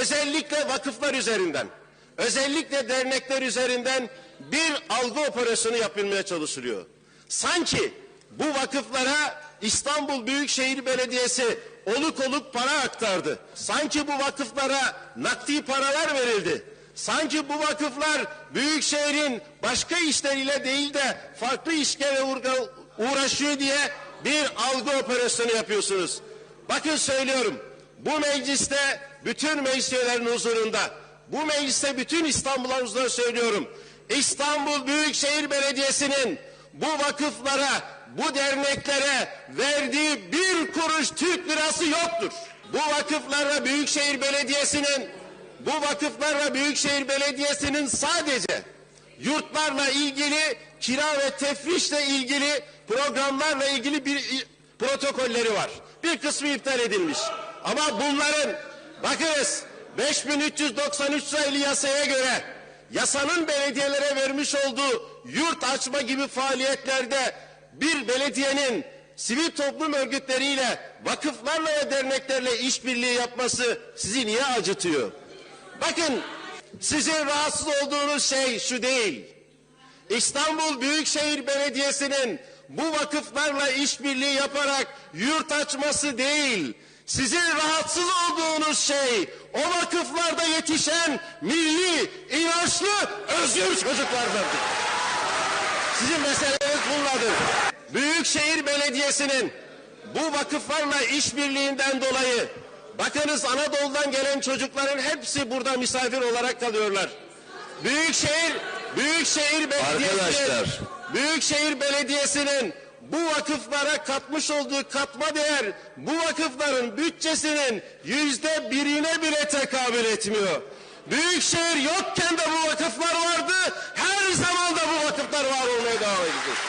özellikle vakıflar üzerinden, özellikle dernekler üzerinden bir algı operasyonu yapılmaya çalışılıyor. Sanki bu vakıflara İstanbul Büyükşehir Belediyesi oluk oluk para aktardı. Sanki bu vakıflara nakdi paralar verildi. Sanki bu vakıflar Büyükşehir'in başka işleriyle değil de farklı işlerle uğra- uğraşıyor diye bir algı operasyonu yapıyorsunuz. Bakın söylüyorum. Bu mecliste bütün meclis üyelerinin huzurunda, bu mecliste bütün İstanbul'un huzurunda söylüyorum. İstanbul Büyükşehir Belediyesi'nin bu vakıflara, bu derneklere verdiği bir kuruş Türk lirası yoktur. Bu vakıflarla Büyükşehir Belediyesi'nin bu vakıflarla Büyükşehir Belediyesi'nin sadece yurtlarla ilgili kira ve tefrişle ilgili programlarla ilgili bir protokolleri var. Bir kısmı iptal edilmiş. Ama bunların bakınız 5393 sayılı yasaya göre yasanın belediyelere vermiş olduğu yurt açma gibi faaliyetlerde bir belediyenin sivil toplum örgütleriyle, vakıflarla ve derneklerle işbirliği yapması sizi niye acıtıyor? Bakın sizin rahatsız olduğunuz şey şu değil. İstanbul Büyükşehir Belediyesi'nin bu vakıflarla işbirliği yaparak yurt açması değil. Sizin rahatsız olduğunuz şey o vakıflarda yetişen milli, inançlı, özgür çocuklardır. Sizin meseleniz bunladır. Büyükşehir Belediyesi'nin bu vakıflarla işbirliğinden dolayı bakınız Anadolu'dan gelen çocukların hepsi burada misafir olarak kalıyorlar. Büyükşehir Büyükşehir Belediyesi'nin Arkadaşlar. Büyükşehir Belediyesi'nin bu vakıflara katmış olduğu katma değer bu vakıfların bütçesinin yüzde birine bile tekabül etmiyor. Büyükşehir yokken de bu vakıflar vardı. Her zaman da bu vakıflar var olmaya devam edecek.